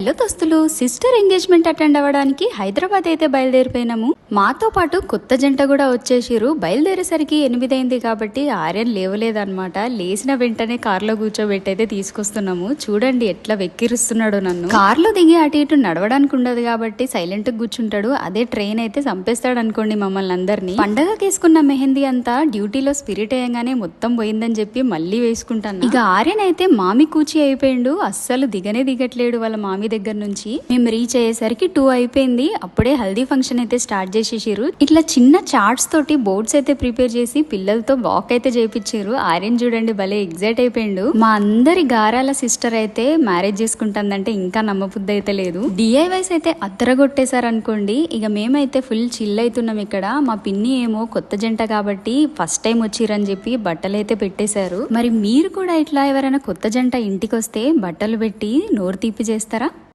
Hello దోస్తులు sister engagement attend అవ్వడానికి హైదరాబాద్ అయితే బయలుదేరిపోయినాము. మాతో పాటు కొత్త జంట కూడా వచ్చేసిరు బయలుదేరేసరికి ఎనిమిది అయింది కాబట్టి ఆర్యన్ లేవలేదన్నమాట. లేచిన వెంటనే కార్లో కూర్చోబెట్టి అయితే తీసుకొస్తున్నాము. చూడండి ఎట్లా వెక్కిరిస్తున్నాడు నన్ను. కార్లో దిగి అటు ఇటు నడవడానికి ఉండదు కాబట్టి సైలెంట్ కూర్చుంటాడు. అదే ట్రైన్ అయితే చంపేస్తాడు అనుకోండి మమ్మల్ని అందరినీ. పండగ వేసుకున్న మెహందీ అంతా డ్యూటీలో స్పిరిట్ అయ్యంగానే మొత్తం పోయిందని చెప్పి మళ్ళీ వేసుకుంటాను. ఇక ఆర్యన్ అయితే మామి కూచి అయిపోయిండు. అస్సలు దిగనే దిగట్లేడు వాళ్ళ మామి దగ్గర నుంచి మేము రీచ్ అయ్యేసరికి టూ అయిపోయింది. అప్పుడే హల్దీ ఫంక్షన్ అయితే స్టార్ట్ చేసేసారు. ఇట్లా చిన్న చార్ట్స్ తోటి బోర్డ్స్ అయితే ప్రిపేర్ చేసి పిల్లలతో వాక్ అయితే చేయించారు ఆర్యన్ చూడండి భలే ఎగ్జైట్ అయిపోయిండు. మా అందరి గారాల సిస్టర్ అయితే మ్యారేజ్ చేసుకుంటుందంటే ఇంకా నమ్మబుద్ధి అయితే లేదు. డిఐవైస్ అయితే అద్దరగొట్టేశారు అనుకోండి ఇక మేమైతే ఫుల్ చిల్ అవుతున్నాం ఇక్కడ. మా పిన్ని ఏమో కొత్త జంట కాబట్టి ఫస్ట్ టైం వచ్చిరని చెప్పి బట్టలు అయితే పెట్టేశారు. మరి మీరు కూడా ఇట్లా ఎవరైనా కొత్త జంట ఇంటికి వస్తే బట్టలు పెట్టి నోరు తీపి చేస్తారా?